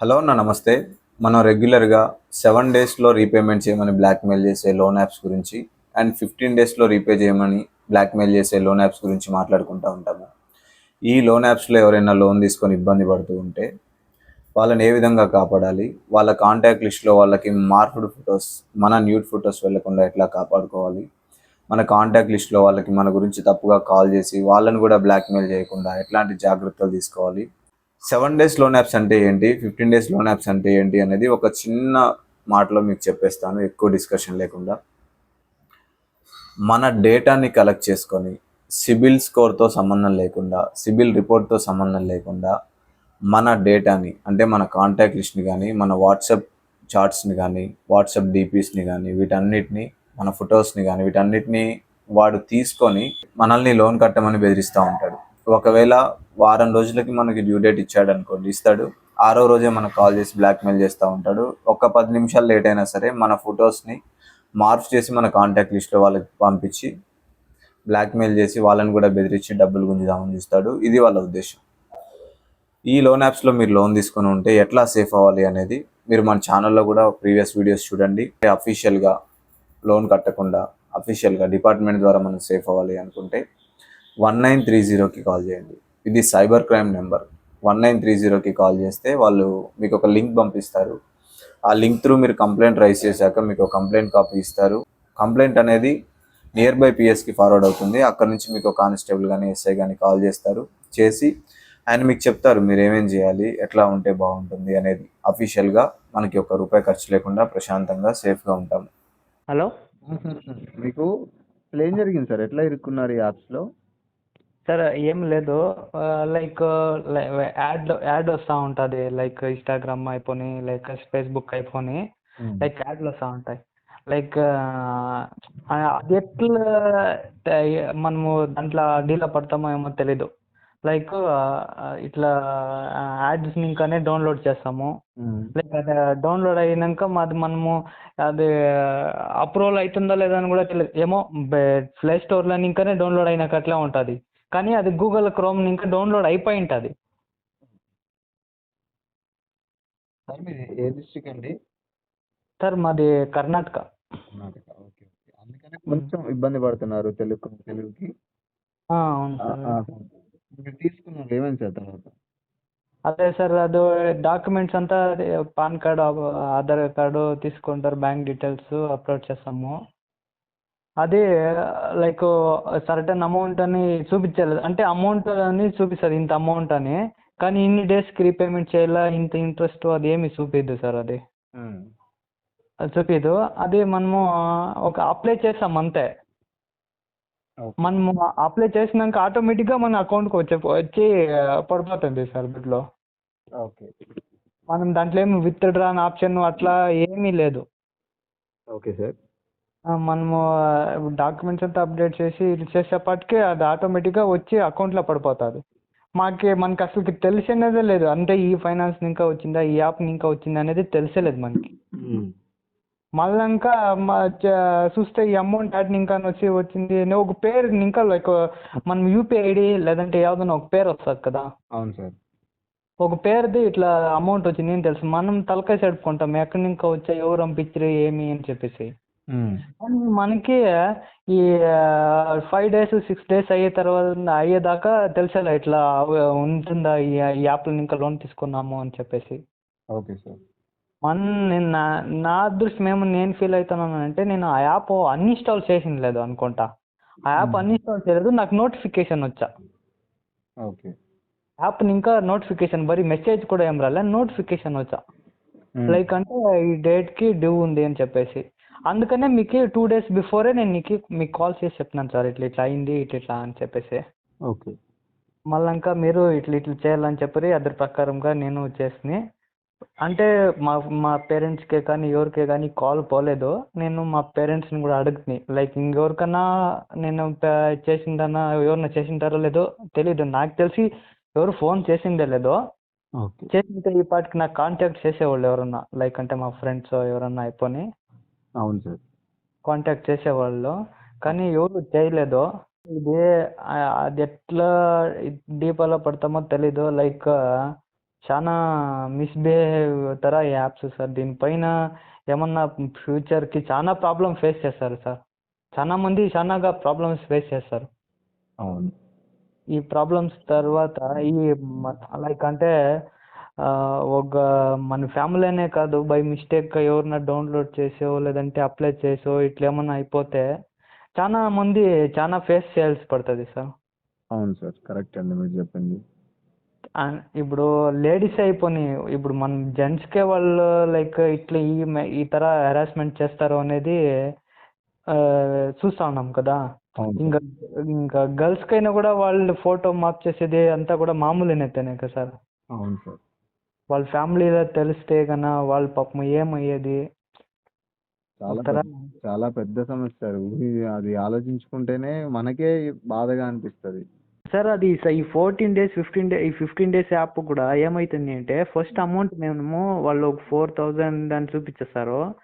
Hello అన్న నమస్తే. మనం రెగ్యులర్గా సెవెన్ డేస్లో రీపేమెంట్ చేయమని బ్లాక్మెయిల్ చేసే లోన్ యాప్స్ గురించి అండ్ ఫిఫ్టీన్ డేస్లో రీపే చేయమని బ్లాక్మెయిల్ చేసే లోన్ యాప్స్ గురించి మాట్లాడుకుంటూ ఉంటాము. ఈ లోన్ యాప్స్లో ఎవరైనా లోన్ తీసుకొని ఇబ్బంది పడుతూ ఉంటే వాళ్ళని ఏ విధంగా కాపాడాలి? వాళ్ళ కాంటాక్ట్ లిస్ట్లో వాళ్ళకి మార్పుడ్ ఫొటోస్ మన న్యూడ్ ఫొటోస్ వెళ్ళకుండా ఎట్లా కాపాడుకోవాలి? మన కాంటాక్ట్ లిస్ట్లో వాళ్ళకి మన గురించి తప్పుగా కాల్ చేసి వాళ్ళని కూడా బ్లాక్మెయిల్ చేయకుండా ఎట్లాంటి జాగ్రత్తలు తీసుకోవాలి? సెవెన్ డేస్ లోన్ యాప్స్ అంటే ఏంటి? ఫిఫ్టీన్ డేస్ లోన్ యాప్స్ అంటే ఏంటి? అనేది ఒక చిన్న మాటలో మీకు చెప్పేస్తాను. ఎక్కువ డిస్కషన్ లేకుండా. మన డేటాని కలెక్ట్ చేసుకొని సిబిల్ స్కోర్తో సంబంధం లేకుండా సిబిల్ రిపోర్ట్తో సంబంధం లేకుండా మన డేటాని అంటే మన కాంటాక్ట్ లిస్ట్ని కానీ మన వాట్సాప్ చార్ట్స్ని కానీ వాట్సాప్ డిపిస్ని కానీ వీటన్నిటిని మన ఫొటోస్ని కానీ వీటన్నిటిని వాడు తీసుకొని మనల్ని లోన్ కట్టమని బెదిరిస్తూ ఉంటాడు. ఒకవేళ వారం రోజులకి మనకి డ్యూ డేట్ ఇచ్చాడు అనుకోండి ఇస్తాడు. ఆరో రోజే మనకు కాల్ చేసి బ్లాక్మెయిల్ చేస్తూ ఉంటాడు. ఒక పది నిమిషాలు లేట్ అయినా సరే మన ఫొటోస్ని మార్ఫ్ చేసి మన కాంటాక్ట్ లిస్ట్లో వాళ్ళకి పంపించి బ్లాక్మెయిల్ చేసి వాళ్ళని కూడా బెదిరించి డబ్బులు గుంజుదామని చూస్తాడు. ఇది వాళ్ళ ఉద్దేశం. ఈ లోన్ యాప్స్లో మీరు లోన్ తీసుకుని ఉంటే ఎట్లా సేఫ్ అవ్వాలి అనేది మీరు మన ఛానల్లో కూడా ప్రీవియస్ వీడియోస్ చూడండి. అఫీషియల్గా లోన్ కట్టకుండా అఫీషియల్గా డిపార్ట్మెంట్ ద్వారా మనం సేఫ్ అవ్వాలి అనుకుంటే వన్ నైన్ త్రీ జీరోకి కాల్ చేయండి. ఇది cyber crime number. One nine three జీరోకి కాల్ చేస్తే వాళ్ళు మీకు ఒక లింక్ పంపిస్తారు. ఆ లింక్ త్రూ మీరు కంప్లైంట్ రైజ్ చేశాక మీకు ఒక కంప్లైంట్ కాపీ ఇస్తారు. కంప్లైంట్ అనేది నియర్ బై పిఎస్కి ఫార్వర్డ్ అవుతుంది. అక్కడ నుంచి మీకు కానిస్టేబుల్ కానీ ఎస్ఐ కానీ కాల్ చేస్తారు. చేసి ఆయన మీకు చెప్తారు మీరు ఏమేం చేయాలి? ఎట్లా ఉంటే బాగుంటుంది? అనేది అఫీషియల్గా మనకి ఒక రూపాయి ఖర్చు లేకుండా ప్రశాంతంగా సేఫ్గా ఉంటాము. హలో? మీకు అసలు ఏం జరిగింది సార్. ఎట్లా ఇరుక్కున్నారు ఈ యాప్స్లో? సార్ ఏం లేదు. లైక్ యాడ్ యాడ్ వస్తూ ఉంటుంది. లైక్ ఇన్స్టాగ్రామ్ అయిపోయి లైక్ ఫేస్బుక్ అయిపోయి లైక్ యాడ్లు వస్తూ ఉంటాయి. లైక్ అది ఎట్లా మనము దాంట్లో డీలో పడతామో ఏమో తెలీదు. లైక్ ఇట్లా యాడ్స్ ఇంకానే డౌన్లోడ్ చేస్తాము. లైక్ అది డౌన్లోడ్ అయినాక మాది మనము అది అప్రూవల్ అవుతుందా లేదా అని కూడా తెలియదు ఏమో ప్లే స్టోర్లో ఇంకానే డౌన్లోడ్ అయినాక అట్లా ఉంటుంది. కానీ అది గూగుల్ క్రోమ్ ఇంకా డౌన్లోడ్ అయిపోయి ఉంటుంది సార్ మీది ఏ డిస్ట్రిక్ట్ అండి? సార్ మాది కర్ణాటక. Karnataka okay okay. అందుకనే కొంచెం ఇబ్బంది పడుతున్నారు తెలుగు తెలుగుకి. అవును సార్ మీరు తీసుకున్నారు ఏమైంది సార్ తర్వాత? అదే సార్ అది డాక్యుమెంట్స్ అంతా పాన్ కార్డ్ ఆధార్ కార్డు తీసుకుంటారు బ్యాంక్ డీటెయిల్స్ అప్లోడ్ చేస్తాము. అది లైక్ సర్టన్ అమౌంట్ అని చూపించాలి అంటే అమౌంట్ అని చూపిస్తుంది ఇంత అమౌంట్ అని. కానీ ఇన్ని డేస్కి రీపేమెంట్ చేయాలా ఇంత ఇంట్రెస్ట్ అది ఏమి చూపిద్దు సార్ అది. చూపిదు అది మనము ఒక అప్లై చేస్తాం అంతే. మనము అప్లై చేసినాక ఆటోమేటిక్గా మన అకౌంట్కి వచ్చే వచ్చి పడిపోతుంది సార్ ఓకే. మనం దాంట్లో ఏమి విత్డ్రా అని ఆప్షన్ అట్లా ఏమీ లేదు. Okay sir. మనము డాక్యుమెంట్స్ అంతా అప్డేట్ చేసి చేసేపటికే అది ఆటోమేటిక్గా వచ్చి అకౌంట్లో పడిపోతుంది. మాకి మనకి అసలు తెలిసినదే లేదు. అంటే ఈ ఫైనాన్స్ ఇంకా వచ్చిందా ఈ యాప్ ఇంకా వచ్చిందా అనేది తెలిసేలేదు మనకి. మళ్ళీ ఇంకా మా చూస్తే ఈ అమౌంట్ యాడ్ ఇంకా వచ్చి వచ్చింది అని ఒక పేరు ఇంకా లైక్ మనం యూపీఐ ఐడి లేదంటే ఏదైనా ఒక పేరు వస్తుంది కదా. అవును సార్. ఒక పేరుది ఇట్లా అమౌంట్ వచ్చింది అని తెలుసు. మనం తలకాయ చెడుపుకుంటాం ఎక్కడి ఇంకా వచ్చా ఎవరు పంపించారు ఏమి అని చెప్పేసి. కానీ మనకి ఈ ఫైవ్ డేస్ సిక్స్ డేస్ అయ్యే తర్వాత అయ్యేదాకా తెలిసేలా ఇట్లా ఉంటుందా ఈ ఈ యాప్లో ఇంకా లోన్ తీసుకున్నాము అని చెప్పేసి. Okay sir. మన నేను నా నా అదృష్టం ఏమో నేను ఫీల్ అవుతున్నాను అంటే నేను ఆ యాప్ అన్ఇన్స్టాల్ చేసింది లేదు అనుకుంటా. ఆ యాప్. అన్ఇన్స్టాల్ చేయలేదు నాకు నోటిఫికేషన్ వచ్చా. ఓకే. యాప్ని ఇంకా నోటిఫికేషన్ మరి మెసేజ్ కూడా ఏం రాలే నోటిఫికేషన్ వచ్చా. లైక్ అంటే ఈ డేట్కి డ్యూ ఉంది అని చెప్పేసి. అందుకనే మీకు టూ డేస్ బిఫోరే నేను నీకు మీకు కాల్ చేసి చెప్తున్నాను సార్. ఇట్లా ఇట్లా అయింది ఇట్లా ఇట్లా అని చెప్పేసి. ఓకే. మళ్ళీ ఇంకా మీరు ఇట్లా ఇట్లా చేయాలని చెప్పి అದ್ರ ప్రకారంగా నేను చేసి అంటే మా మా పేరెంట్స్కే కానీ ఎవరికే కానీ కాల్ పోలేదు. నేను మా పేరెంట్స్ని కూడా అడుగుతుంది లైక్ ఇంకెవరికన్నా నేను చేసిందన్నా ఎవరన్నా చేసింటారో లేదో తెలీదు. నాకు తెలిసి ఎవరు ఫోన్ చేసిందే లేదో ఓకే. చేసింటే ఈ పాటికి నాకు కాంటాక్ట్ చేసేవాళ్ళు ఎవరన్నా. లైక్ అంటే మా ఫ్రెండ్స్ ఎవరన్నా అయిపోయి అవును సార్. కాంటాక్ట్ చేసేవాళ్ళు. కానీ ఎవరు చేయలేదు ఇది అది ఎట్లా డీపాలో పడతామో తెలీదు. లైక్ చాలా మిస్బిహేవ్ తర ఈ యాప్స్ సార్. దీనిపైన ఏమన్నా ఫ్యూచర్కి చాలా ప్రాబ్లం ఫేస్ చేస్తారు సార్. చాలా మంది చాలాగా ప్రాబ్లమ్స్ ఫేస్ చేస్తారు. అవును. ఈ ప్రాబ్లమ్స్ తర్వాత ఈ లైక్ అంటే ఒక మన ఫ్యామిలీ అనే కాదు బై మిస్టేక్ ఎవరన్నా డౌన్లోడ్ చేసో లేదంటే అప్లై చేసో ఇట్లా ఏమన్నా అయిపోతే చాలా మంది చాలా ఫేస్ చేయాల్సి పడుతుంది సార్. అవును సార్ కరెక్ట్ అండి మీరు చెప్పింది. ఇప్పుడు లేడీస్ అయిపోయి ఇప్పుడు మన జెంట్స్కే వాళ్ళు లైక్ ఇట్లా ఈ ఈ తర హెరాస్మెంట్ చేస్తారు అనేది చూస్తా ఉన్నాం కదా. ఇంకా ఇంకా గర్ల్స్ కైనా కూడా వాళ్ళు ఫోటో మాప్ చేసేది అంతా కూడా మామూలేనైతేనే కదా సార్. అవును సార్. వాళ్ళ ఫ్యామిలీలో తెలిస్తే కన్నా వాళ్ళ పాపం ఏమయ్యేది? చాలా పెద్ద- చాలా పెద్ద సమస్య ఊహి- అది ఆలోచించుకుంటేనే మనకే బాధగా అనిపిస్తుంది. సార్ అది స- ఈ ఫోర్టీన్ డేస్ ఫిఫ్టీన్ డే ఈ ఫిఫ్టీన్ డేస్ యాప్ కూడా ఏమవుతుంది అంటే ఫస్ట్ అమౌంట్ మేము వాళ్ళు ఒక ఫోర్ థౌజండ్ అని చూపించేస్తారు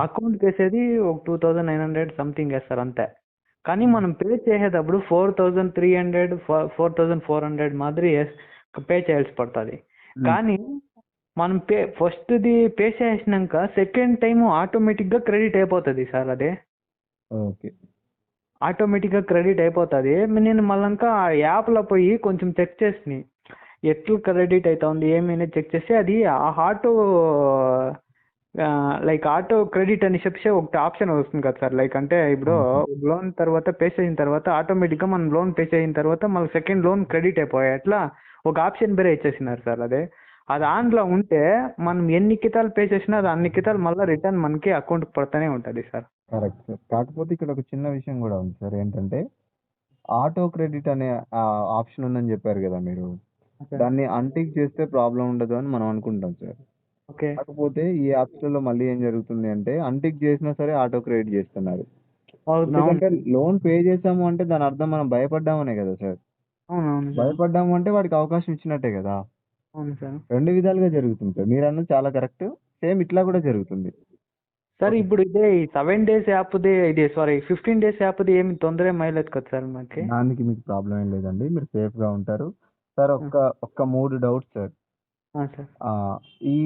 అకౌంట్ వేసేది ఒక two thousand nine hundred something వేస్తారు అంతే. కానీ మనం పే చేసేటప్పుడు four thousand three hundred four thousand four hundred మాదిరి పే చేయాల్సి పడుతుంది. కానీ మనం పే ఫస్ట్ది పే చేసినాక సెకండ్ టైం ఆటోమేటిక్గా క్రెడిట్ అయిపోతుంది సార్ అదే. ఓకే. ఆటోమేటిక్గా క్రెడిట్ అయిపోతుంది. నేను మళ్ళంకా ఆ యాప్లో పోయి కొంచెం చెక్ చేసి ఎట్లా క్రెడిట్ అవుతుంది ఏమైనా చెక్ చేస్తే అది ఆ ఆటో లైక్ ఆటో క్రెడిట్ అని చెప్పి ఒక ఆప్షన్ వస్తుంది కదా సార్. లైక్ అంటే ఇప్పుడు లోన్ తర్వాత పే చేసిన తర్వాత ఆటోమేటిక్గా మనం లోన్ పే చేసిన తర్వాత మళ్ళీ సెకండ్ లోన్ క్రెడిట్ అయిపోయాయి అట్లా ఒక ఆప్షన్ వేరే ఇచ్చేసినారు సార్ అదే. అది ఆన్లో ఉంటే మనం ఎన్ని కితాలు పే చేసినా అది అన్ని కితాలు మళ్ళీ రిటర్న్ మనకి అకౌంట్కి పడుతూనే ఉంటుంది సార్. కరెక్ట్ సార్ కాకపోతే ఇక్కడ ఒక చిన్న విషయం కూడా ఉంది సార్. ఏంటంటే ఆటో క్రెడిట్ అనే ఆప్షన్ ఉందని చెప్పారు కదా మీరు. దాన్ని అన్టిక్ చేస్తే ప్రాబ్లం ఉండదు అని మనం అనుకుంటాం సార్. ఓకే కాకపోతే ఈ యాప్స్లలో మళ్ళీ ఏం జరుగుతుంది అంటే అన్టిక్ చేసినా సరే ఆటో క్రెడిట్ చేస్తున్నారు. ఎందుకంటే లోన్ పే చేసాము అంటే దాని అర్థం మనం భయపడ్డామనే కదా సార్. భయపడ్డాము అంటే వాడికి అవకాశం ఇచ్చినట్టే కదా. అవును సార్. రెండు విధాలుగా జరుగుతుంది సార్. మీరు అన్నది చాలా కరెక్ట్. సేమ్ ఇట్లా కూడా జరుగుతుంది. సార్ ఇప్పుడు ఇదే సెవెన్ డేస్ యాప్ది ఇది సారీ ఫిఫ్టీన్ డేస్ యాప్ది ఏమి తొందర అయ్యలేదు కదా సార్ మాకి? దానికి మీకు ప్రాబ్లం ఏం లేదండి. మీరు సేఫ్గా ఉంటారు. సార్ ఒక్క ఒక్క మూడు డౌట్స్ సార్. సార్. ఈ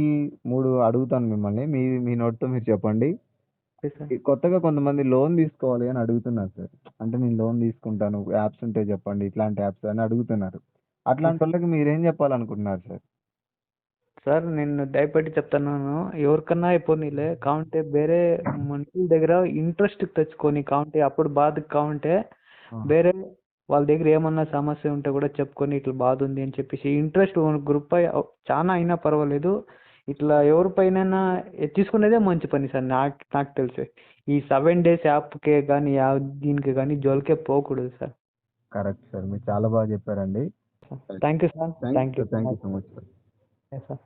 మూడు అడుగుతాను మిమ్మల్ని. మీ మీ నోట్తో మీరు చెప్పండి. కొత్తగా కొంతమంది లోన్ తీసుకోవాలి అని అడుగుతున్నారు సార్. అంటే నేను లోన్ తీసుకుంటాను. యాప్స్ ఉంటే చెప్పండి. ఇట్లాంటి యాప్స్ అని అడుగుతున్నారు. అట్లాంటి వాళ్ళకి మీరేం చెప్పాలనుకుంటున్నారు సార్? సార్ నేను దయపెట్టి చెప్తున్నాను ఎవరికన్నా అయిపోనీలే. కావంటే వేరే మనుషుల దగ్గర ఇంట్రెస్ట్ తెచ్చుకొని కావంటే అప్పుడు బాధ కావంటే వేరే వాళ్ళ దగ్గర ఏమన్నా సమస్య ఉంటే కూడా చెప్పుకొని ఇట్లా బాధ ఉంది అని చెప్పేసి ఇంట్రెస్ట్ గ్రూప్ పై చాలా అయినా పర్వాలేదు. ఇట్లా ఎవరిపైన తీసుకునేదే మంచి పని సార్ నాకు నాకు తెలిసి. ఈ సెవెన్ డేస్ యాప్కే కానీ దీనికి కానీ జోలికే పోకూడదు సార్. కరెక్ట్ సార్ మీరు చాలా బాగా చెప్పారండి. sir. Thank you, sir. Thank, Thank you. Thank you so much, sir. Yes, sir.